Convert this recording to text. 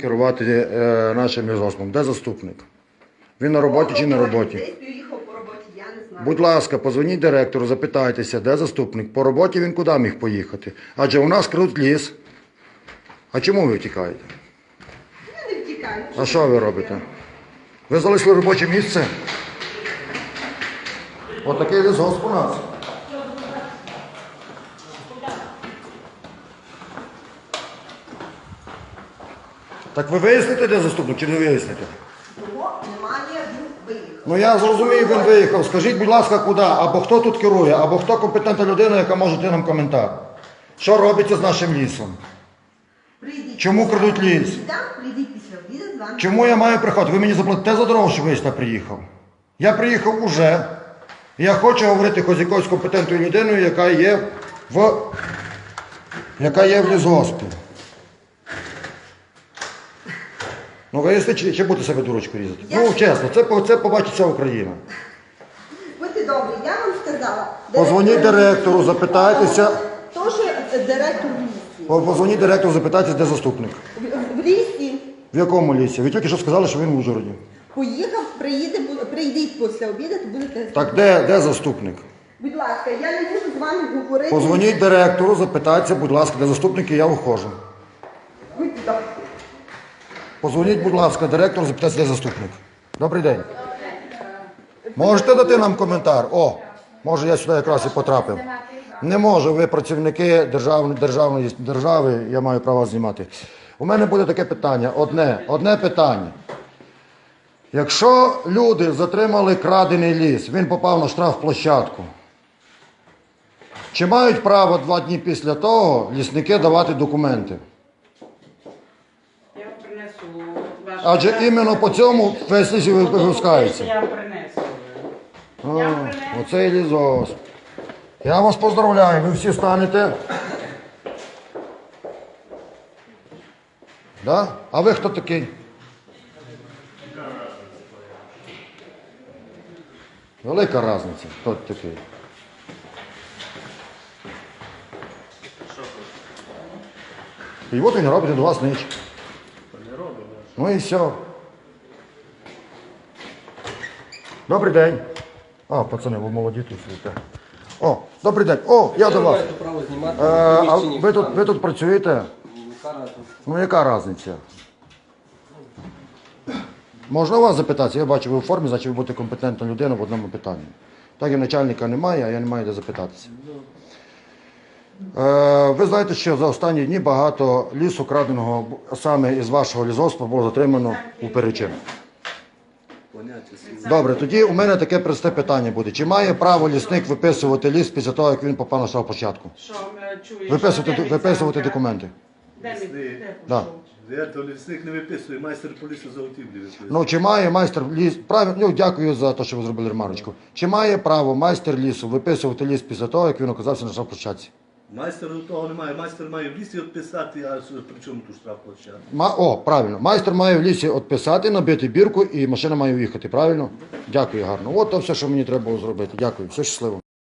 керувати е, нашим лісгоспом. Де заступник? Він на роботі чи на роботі? Будь ласка, позвоніть директору, запитайтеся, де заступник. По роботі він куди міг поїхати? Адже у нас крут ліс. А чому ви втікаєте? Я не втікаю. А що ви робите? Ви залишили робоче місце? Отакий лісгосп у нас. Так ви виясните, де заступник, чи не виясните? Його немає, він виїхав. Ну я зрозумів, він виїхав. Скажіть, будь ласка, куди? Або хто тут керує, або хто компетентна людина, яка може дати нам коментар. Що робиться з нашим лісом? Прийдіть. Чому крадуть ліс? Там прийдіть після обіду з вами. Чому я маю приходити? Ви мені заплатите за дорогу, що ви сюди приїхав. Я приїхав уже. Я хочу говорити хоч з якоюсь компетентною людиною, яка є в яка є в лісгоспі. Ну, виясни, чи, чи будете себе дурочку різати? Я Ну, чесно, це, по- це побачить вся Україна. Будьте добрі, я вам сказала. Позвоніть директору, запитайтеся. Тож директор в лісі. По- Позвоніть директору, запитайтеся, де заступник. В, в лісі В якому лісі? Ви тільки що сказали, що він в Ужгороді. поїхав, приїде, бу- прийдіть після обіду, то будете. Так де, де заступник? Будь ласка, я не буду з вами говорити. Позвоніть директору, запитайтеся, будь ласка, де заступник, і я ухожу. Будьте добрі. Позвоніть, будь ласка, директору, запитайтеся, де заступник. Добрий день. Можете дати нам коментар? О, може я сюди якраз і потрапив. Не можу, ви працівники державної, державної держави, я маю право знімати. У мене буде таке питання, одне, одне питання. Якщо люди затримали крадений ліс, він попав на штрафплощадку. Чи мають право два дні після того лісники давати документи? Адже іменно по цьому весь і випускається. Я. Оце і лізос. Я вас поздравляю, ви всі станете. Да? А ви хто такий? Велика різниця, хто такий. І от він робить до вас ніч. Ну і все. Добрий день. А, пацани, ви молоді тут сидите. О, добрий день. О, я до вас. маєте право знімати Е, а приміщенні ви тут, ви тут працюєте? Яка разниця? Ну яка різниця? Можна вас запитати? Я бачу, ви в формі, значить ви будете компетентна людина в одному питанні. Так як начальника немає, а я не маю де запитатися. Е, ви знаєте, що за останні дні багато лісу краденого саме із вашого лісгоспу було затримано у перечину. Добре, тоді у мене таке просте питання буде. Чи має право лісник виписувати ліс після того, як він попав на штрафплощадку? Що е? Виписувати, виписувати документи. Де він? Де Да. пішов? Я то лісник не виписує, майстер поліції заготівлі виписує. Ну, чи має майстер ліс. Правильно, ну, дякую за те, що ви зробили ремарочку. Чи має право майстер лісу виписувати ліс після того, як він оказався на штрафплощадці? Майстер того немає. Майстер має в лісі відписати, а при чому тут штраф площадка? Ма... О, правильно. Майстер має в лісі відписати, набити бірку і машина має уїхати, правильно? Дякую, гарно. От то все, що мені треба було зробити. Дякую, все щасливо.